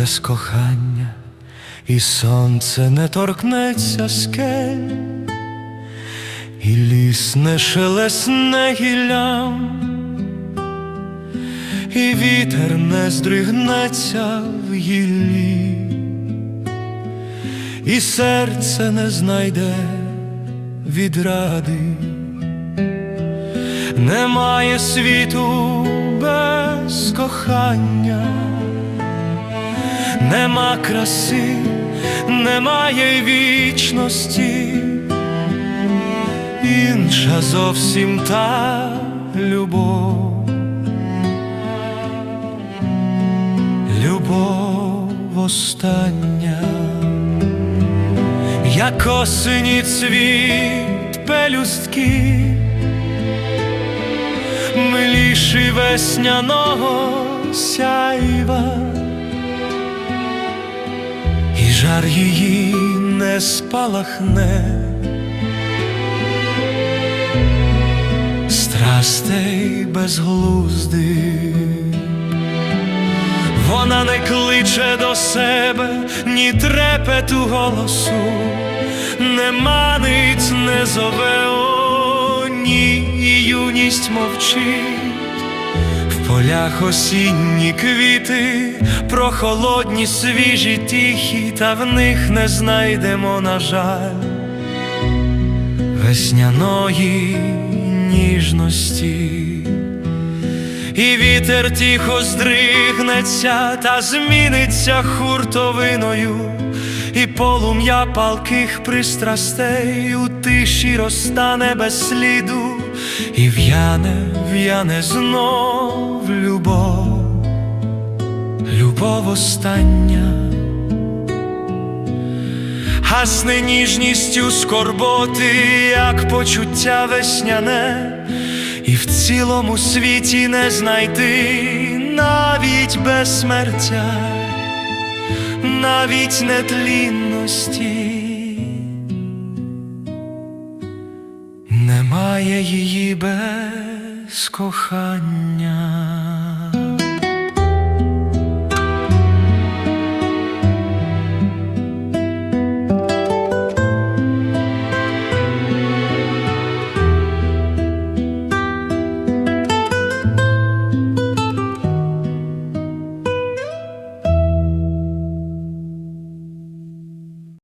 без кохання, і сонце не торкнеться скель, і ліс не шелесне гіллям, і вітер не здригнеться в гіллі, і серце не знайде відради. Немає світу без кохання, нема краси, немає й вічності, інша зовсім та любов, любов остання, як осені цвіт пелюстки миліші весняного сяйва, жар її не спалахне, страстей безглуздих. Вона не кличе до себе ні трепету голосу, не манить, не зове о, ні, і юність мовчить. Полях осінні квіти, прохолодні, свіжі, тихі, та в них не знайдемо, на жаль, весняної ніжності. І вітер тихо здригнеться та зміниться хуртовиною, і полум'я палких пристрастей у тиші розтане без сліду, і в'яне, в'яне знов любов, любов остання, гасне ніжністю скорботи, як почуття весняне. І в цілому світі не знайти навіть безсмертя, навіть нетлінності, немає її без кохання.